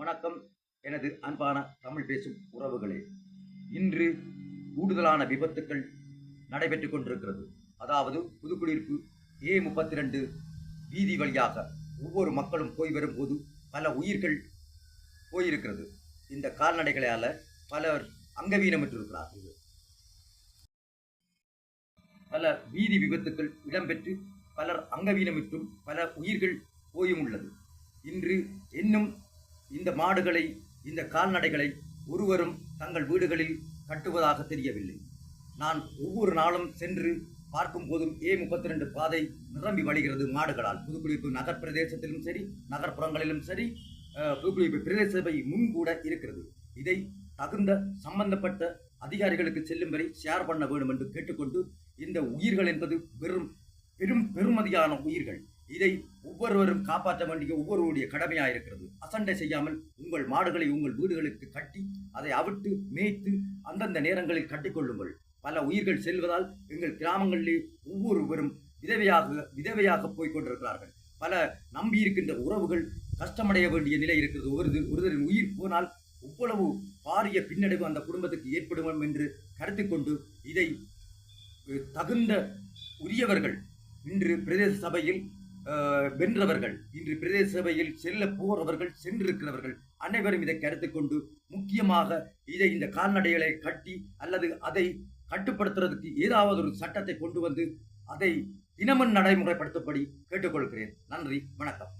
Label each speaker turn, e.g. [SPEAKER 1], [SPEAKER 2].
[SPEAKER 1] வணக்கம். எனது அன்பான தமிழ் பேசும் உறவுகளே இன்று கூடுதலான விபத்துக்கள் நடைபெற்றுக் கொண்டிருக்கிறது. அதாவது புதுக்குடியிருப்பு ஏ முப்பத்தி ரெண்டு வீதி வழியாக ஒவ்வொரு மக்களும் போய் வரும்போது பல உயிர்கள் போயிருக்கிறது. இந்த கால்நடைகளால் பலர் அங்கவீனமிட்டிருக்கிறார்கள் பல வீதி விபத்துக்கள் இடம்பெற்று பலர் அங்கவீனமிட்டும் பல உயிர்கள் போயும் உள்ளது இன்று இன்னும் இந்த மாடுகளை இந்த கால்நடைகளை ஒருவரும் தங்கள் வீடுகளில் கட்டுவதாக தெரியவில்லை. நான் ஒவ்வொரு நாளும் சென்று பார்க்கும் போதும் ஏ முப்பத்தி ரெண்டு பாதை நிரம்பி வழிகிறது மாடுகளால். புதுக்குடிப்பு நகர் பிரதேசத்திலும் சரி நகர்ப்புறங்களிலும் சரி புதுக்குடிப்பு பிரதேச சபை முன்கூட இருக்கிறது. இதை தகுந்த சம்பந்தப்பட்ட அதிகாரிகளுக்கு செல்லும் வரை ஷேர் பண்ண வேண்டும் என்று கேட்டுக்கொண்டு இந்த உயிர்கள் என்பது வெறும் பெரும் பெருமதியான உயிர்கள். இதை ஒவ்வொருவரும் காப்பாற்ற வேண்டிய ஒவ்வொருவருடைய கடமையாக இருக்கிறது. அசண்டை செய்யாமல் உங்கள் மாடுகளை உங்கள் வீடுகளுக்கு கட்டி அதை அவிட்டு மேய்த்து அந்தந்த நேரங்களில் கட்டிக்கொள்ளுங்கள். பல உயிர்கள் செல்வதால் எங்கள் கிராமங்களிலே ஒவ்வொருவரும் விதவையாக விதவையாக போய்க் கொண்டிருக்கிறார்கள் பல நம்பி இருக்கின்ற உறவுகள் கஷ்டமடைய வேண்டிய நிலை இருக்கிறது. ஒரு ஒருவரின் உயிர் போனால் இவ்வளவு பாரிய பின்னடைவு அந்த குடும்பத்துக்கு ஏற்படும் என்று கருத்து கொண்டு இதை தகுந்த உரியவர்கள் இன்று பிரதேச சபையில் வென்றவர்கள். இன்று பிரதேச சபையில் செல்ல போறவர்கள் சென்றிருக்கிறவர்கள் அனைவரும் இதை கருத்து கொண்டு முக்கியமாக இதை இந்த கால்நடைகளை கட்டி அல்லது அதை கட்டுப்படுத்துறதுக்கு ஏதாவது ஒரு சட்டத்தை கொண்டு வந்து அதை தினமும் நடைமுறைப்படுத்தும்படி கேட்டுக்கொள்கிறேன். நன்றி வணக்கம்.